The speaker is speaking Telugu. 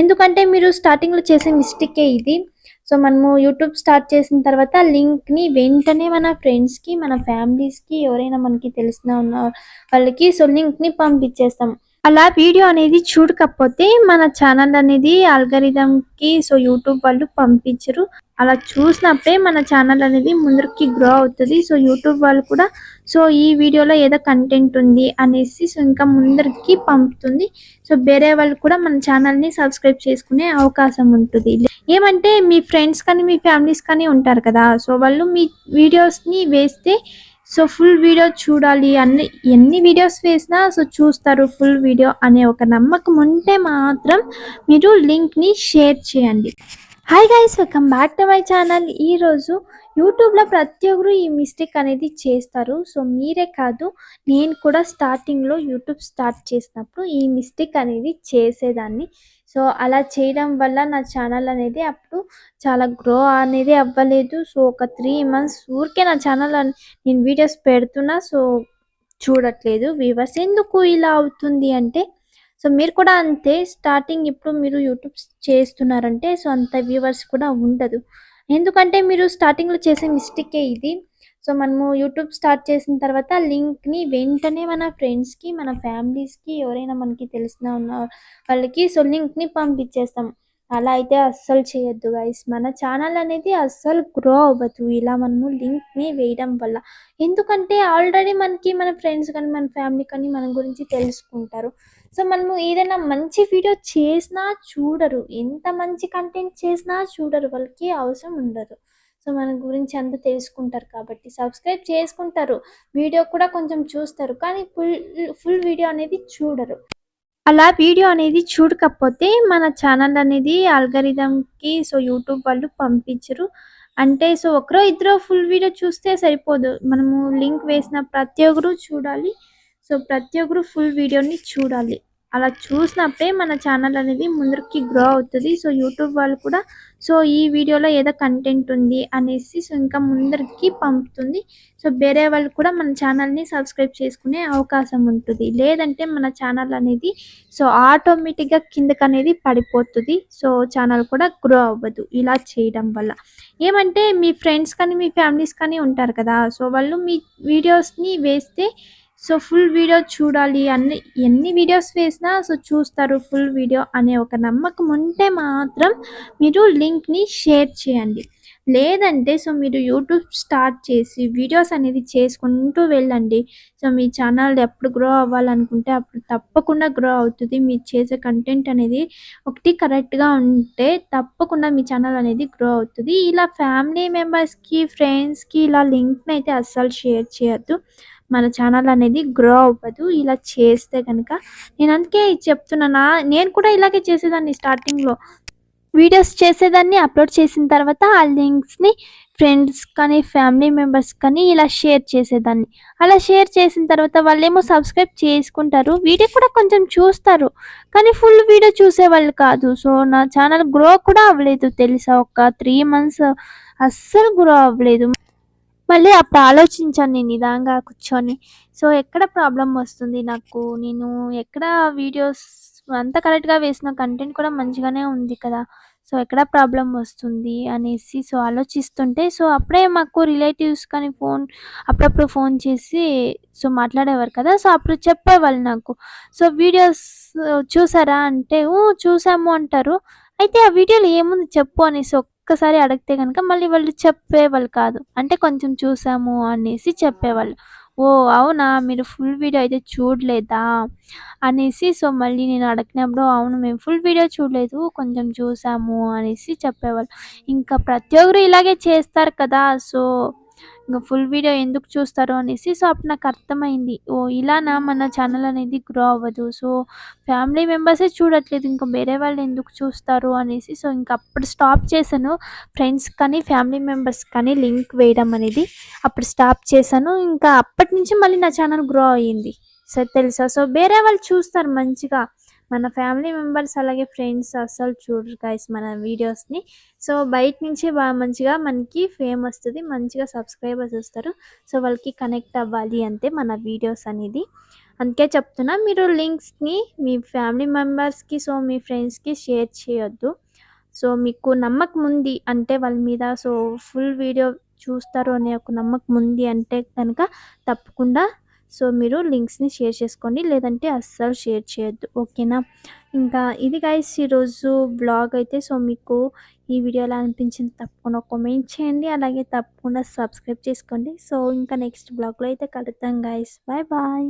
ఎందుకంటే మీరు స్టార్టింగ్లో చేసే మిస్టేకే ఇది. సో మనము యూట్యూబ్ స్టార్ట్ చేసిన తర్వాత లింక్ని వెంటనే మన ఫ్రెండ్స్కి మన ఫ్యామిలీస్కి ఎవరైనా మనకి తెలిసిన ఉన్న వాళ్ళకి సో లింక్ని పంపించేస్తాం. అలా వీడియో అనేది చూడకపోతే మన ఛానల్ అనేది algorithm కి సో యూట్యూబ్ వాళ్ళు పంపించరు. అలా చూసినప్పుడే మన ఛానల్ అనేది ముందరికి గ్రో అవుతుంది. సో యూట్యూబ్ వాళ్ళు కూడా సో ఈ వీడియోలో ఏదో కంటెంట్ ఉంది అనేసి సో ఇంకా ముందరికి పంపుతుంది. సో వేరే వాళ్ళు కూడా మన ఛానల్ని సబ్స్క్రైబ్ చేసుకునే అవకాశం ఉంటుంది. ఏమంటే మీ ఫ్రెండ్స్ కానీ మీ ఫ్యామిలీస్ కానీ ఉంటారు కదా సో వాళ్ళు మీ వీడియోస్ని వేస్తే సో ఫుల్ వీడియో చూడాలి అన్ని ఎన్ని వీడియోస్ వేసినా సో చూస్తారు ఫుల్ వీడియో అనే ఒక నమ్మకం ఉంటే మాత్రం మీరు లింక్ని షేర్ చేయండి. Hi guys welcome back to my channel ఈరోజు యూట్యూబ్లో ప్రతి ఒక్కరు ఈ మిస్టేక్ అనేది చేస్తారు. సో మీరే కాదు నేను కూడా స్టార్టింగ్లో యూట్యూబ్ స్టార్ట్ చేసినప్పుడు ఈ మిస్టేక్ అనేది చేసేదాన్ని. సో అలా చేయడం వల్ల నా ఛానల్ అనేది అప్పుడు చాలా గ్రో అనేది అవ్వలేదు. సో ఒక త్రీ మంత్స్ ఊరికే నా ఛానల్ నేను వీడియోస్ పెడుతున్నా. సో చూడట్లేదు. వ్యూవర్స్ ఎందుకు ఇలా అవుతుంది అంటే సో మీరు కూడా అంతే స్టార్టింగ్ ఇప్పుడు మీరు యూట్యూబ్ చేస్తున్నారంటే సో అంత వ్యూవర్స్ కూడా ఉండదు. ఎందుకంటే మీరు స్టార్టింగ్లో చేసే మిస్టేకే ఇది. సో మనము యూట్యూబ్ స్టార్ట్ చేసిన తర్వాత లింక్ని వెంటనే మన ఫ్రెండ్స్కి మన ఫ్యామిలీస్కి ఎవరైనా మనకి తెలిసిన ఉన్న వాళ్ళకి సో లింక్ని పంపించేస్తాం అలా అయితే అస్సలు చేయొద్దు గైస్ మన ఛానల్ అనేది అస్సలు గ్రో అవ్వదు. ఇలా మనము లింక్ని వేయడం వల్ల. ఎందుకంటే ఆల్రెడీ మనకి మన ఫ్రెండ్స్ కానీ మన ఫ్యామిలీ కానీ మన గురించి తెలుసుకుంటారు. సో మనము ఏదైనా మంచి వీడియో చేసినా చూడరు. ఎంత మంచి కంటెంట్ చేసినా చూడరు. వాళ్ళకి అవసరం ఉండదు. సో మన గురించి అంత తెలుసుకుంటారు కాబట్టి సబ్స్క్రైబ్ చేసుకుంటారు. వీడియో కూడా కొంచెం చూస్తారు. కానీ ఫుల్ ఫుల్ వీడియో అనేది చూడరు. అలా వీడియో అనేది చూడకపోతే మన ఛానల్ అనేది algorithm కి సో యూట్యూబ్ వాళ్ళు పంపించరు. అంటే సో ఒకరో ఇద్దరు ఫుల్ వీడియో చూస్తే సరిపోదు. మనము లింక్ వేసిన ప్రతి ఒక్కరు చూడాలి. సో ప్రతి ఒక్కరు ఫుల్ వీడియోని చూడాలి. అలా చూసినప్పుడే మన ఛానల్ అనేది ముందరికి గ్రో అవుతుంది. సో యూట్యూబ్ వాళ్ళు కూడా సో ఈ వీడియోలో ఏదో కంటెంట్ ఉంది అనేసి సో ఇంకా ముందరికి పంపుతుంది. సో వేరే వాళ్ళు కూడా మన ఛానల్ని సబ్స్క్రైబ్ చేసుకునే అవకాశం ఉంటుంది. లేదంటే మన ఛానల్ అనేది సో ఆటోమేటిక్గా కిందకి అనేది పడిపోతుంది. సో ఛానల్ కూడా గ్రో అవ్వదు ఇలా చేయడం వల్ల. ఏమంటే మీ ఫ్రెండ్స్ కానీ మీ ఫ్యామిలీస్ కానీ ఉంటారు కదా. సో వాళ్ళు మీ వీడియోస్ని వేస్తే సో ఫుల్ వీడియో చూడాలి అన్ని ఎన్ని వీడియోస్ వేసినా సో చూస్తారు ఫుల్ వీడియో అనే ఒక నమ్మకం ఉంటే మాత్రం మీరు లింక్ని షేర్ చేయండి. లేదంటే సో మీరు యూట్యూబ్ స్టార్ట్ చేసి వీడియోస్ అనేది చేసుకుంటూ వెళ్ళండి. సో మీ ఛానల్ ఎప్పుడు గ్రో అవ్వాలనుకుంటే అప్పుడు తప్పకుండా గ్రో అవుతుంది. మీరు చేసే కంటెంట్ అనేది ఒకటి కరెక్ట్గా ఉంటే తప్పకుండా మీ ఛానల్ అనేది గ్రో అవుతుంది. ఇలా ఫ్యామిలీ మెంబర్స్కి ఫ్రెండ్స్కి ఇలా లింక్ని అయితే అస్సలు షేర్ చేయొద్దు. మన ఛానల్ అనేది గ్రో అవ్వదు. ఇలా చేస్తే కనుక నేను అందుకే చెప్తున్నానా నేను కూడా ఇలాగే చేసేదాన్ని స్టార్టింగ్లో వీడియోస్ చేసేదాన్ని అప్లోడ్ చేసిన తర్వాత ఆ లింక్స్ని ఫ్రెండ్స్ కానీ ఫ్యామిలీ మెంబర్స్ కానీ ఇలా షేర్ చేసేదాన్ని. అలా షేర్ చేసిన తర్వాత వాళ్ళేమో సబ్స్క్రైబ్ చేసుకుంటారు. వీడియో కూడా కొంచెం చూస్తారు. కానీ ఫుల్ వీడియో చూసే వాళ్ళు కాదు. సో నా ఛానల్ గ్రో కూడా అవ్వలేదు తెలుసా? ఒక త్రీ మంత్స్ అస్సలు గ్రో అవ్వలేదు. మళ్ళీ అప్పుడు ఆలోచించాను నేను నిదాంగా కూర్చొని. సో ఎక్కడ ప్రాబ్లం వస్తుంది నాకు? నేను ఎక్కడ వీడియోస్ అంత కరెక్ట్గా వేసిన కంటెంట్ కూడా మంచిగానే ఉంది కదా. సో ఎక్కడ ప్రాబ్లం వస్తుంది అనేసి సో ఆలోచిస్తుంటే సో అప్పుడే మాకు రిలేటివ్స్ కానీ ఫోన్ అప్పుడప్పుడు ఫోన్ చేసి సో మాట్లాడేవారు కదా. సో అప్పుడు చెప్పేవాళ్ళు నాకు. సో వీడియోస్ చూసారా అంటే "ఊ, చూసాము అంటారు. అయితే ఆ వీడియోలో ఏముంది చెప్పు అనేసి ఒక్కసారి అడిగితే కనుక మళ్ళీ వాళ్ళు చెప్పేవాళ్ళు కాదు. అంటే కొంచెం చూసాము అనేసి చెప్పేవాళ్ళు. ఓ అవునా? మీరు ఫుల్ వీడియో అయితే చూడలేదా? అనేసి సో మళ్ళీ నేను అడిగినప్పుడు అవును మేము ఫుల్ వీడియో చూడలేదు కొంచెం చూసాము అనేసి చెప్పేవాళ్ళు. ఇంకా ప్రతి ఒక్కరు ఇలాగే చేస్తారు కదా సో ఇంకా ఫుల్ వీడియో ఎందుకు చూస్తారు అనేసి సో అప్పుడు నాకు అర్థమైంది. ఓ ఇలానా? మన ఛానల్ అనేది గ్రో అవ్వదు. సో ఫ్యామిలీ మెంబర్సే చూడట్లేదు. ఇంకా వేరే వాళ్ళు ఎందుకు చూస్తారు? అనేసి సో ఇంకా అప్పుడు స్టాప్ చేశాను. ఫ్రెండ్స్ కానీ ఫ్యామిలీ మెంబర్స్ కానీ లింక్ వేయడం అనేది అప్పుడు స్టాప్ చేశాను. ఇంకా అప్పటి నుంచి మళ్ళీ నా ఛానల్ గ్రో అయ్యింది. సో తెలుసా? సో వేరే వాళ్ళు చూస్తారు మంచిగా. మన ఫ్యామిలీ మెంబర్స్ అలాగే ఫ్రెండ్స్ అస్సలు చూడరు గైస్ మన వీడియోస్ని. సో బయట నుంచి బాగా మంచిగా మనకి ఫేమ్ వస్తుంది మంచిగా సబ్స్క్రైబర్స్ వస్తారు. సో వాళ్ళకి కనెక్ట్ అవ్వాలి అంతే మన వీడియోస్ అనేది. అందుకే చెప్తున్నా మీరు లింక్స్ని మీ ఫ్యామిలీ మెంబర్స్కి సో మీ ఫ్రెండ్స్కి షేర్ చేయొద్దు. సో మీకు నమ్మకం ఉంది అంటే వాళ్ళ మీద సో ఫుల్ వీడియో చూస్తారు అనే ఒక నమ్మకం ఉంది అంటే కనుక తప్పకుండా సో మీరు లింక్స్ని షేర్ చేసుకోండి లేదంటే అస్సలు షేర్ చేయొద్దు. ఓకేనా? ఇంకా ఇది గైస్ ఈరోజు బ్లాగ్ అయితే సో మీకు ఈ వీడియో ఎలా అనిపించింది తప్పకుండా కామెంట్ చేయండి. అలాగే తప్పకుండా సబ్స్క్రైబ్ చేసుకోండి. సో ఇంకా నెక్స్ట్ బ్లాగ్లో అయితే కలుద్దాం గైస్ బాయ్ బాయ్